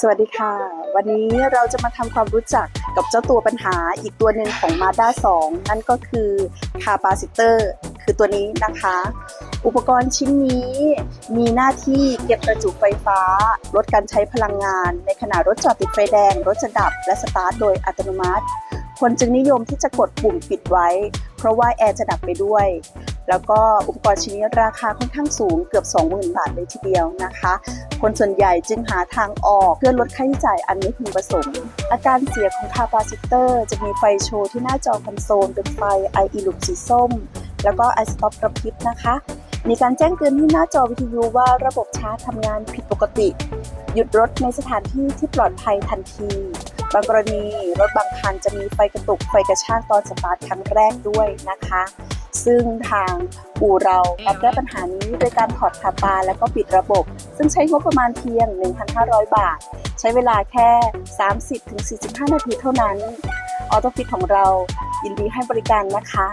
สวัสดีค่ะ วันนี้เราจะมาทำความรู้จักกับเจ้าตัวปัญหาอีกตัวหนึ่งของ Mazda 2 นั่นก็คือคาปาซิเตอร์คือตัวนี้นะคะ อุปกรณ์ชิ้นนี้มีหน้าที่เก็บประจุไฟฟ้า ลดการใช้พลังงาน ในขณะรถจอดติดไฟแดง รถจะดับและสตาร์ทโดยอัตโนมัติ คนจึงนิยมที่จะกดปุ่มปิดไว้ เพราะว่าแอร์จะดับไปด้วย แล้วก็อุปกรณ์ชิ้นนี้ราคาค่อนข้างสูงเกือบ 20,000 บาทเลยทีเดียวนะคะ คนส่วนใหญ่จึงหาทางออกเพื่อลดค่าใช้จ่ายอันไม่พึงประสงค์ อาการเสียของคาปาซิเตอร์ จะมีไฟโชว์ที่หน้าจอคอนโซลเป็นไฟ IE ลูกสีส้ม แล้วก็ไอสต็อปกระพริบนะคะมีการแจ้งเตือนที่หน้าจอวิทยุว่าระบบชาร์จทำงานผิดปกติ หยุดรถในสถานที่ที่ปลอดภัยทันที บางกรณีรถบางคันจะมีไฟกระตุกไฟกระชากตอนสตาร์ทครั้งแรกด้วยนะคะ ซึ่งทางอู่เรารับแก้ปัญหานี้โดยการถอดคาปาแล้วก็ปิดระบบ ซึ่งใช้งบประมาณเพียง 1,500 บาท ใช้เวลาแค่ 30-45 นาทีเท่านั้น ออโตฟิตของเรายินดีให้บริการนะคะ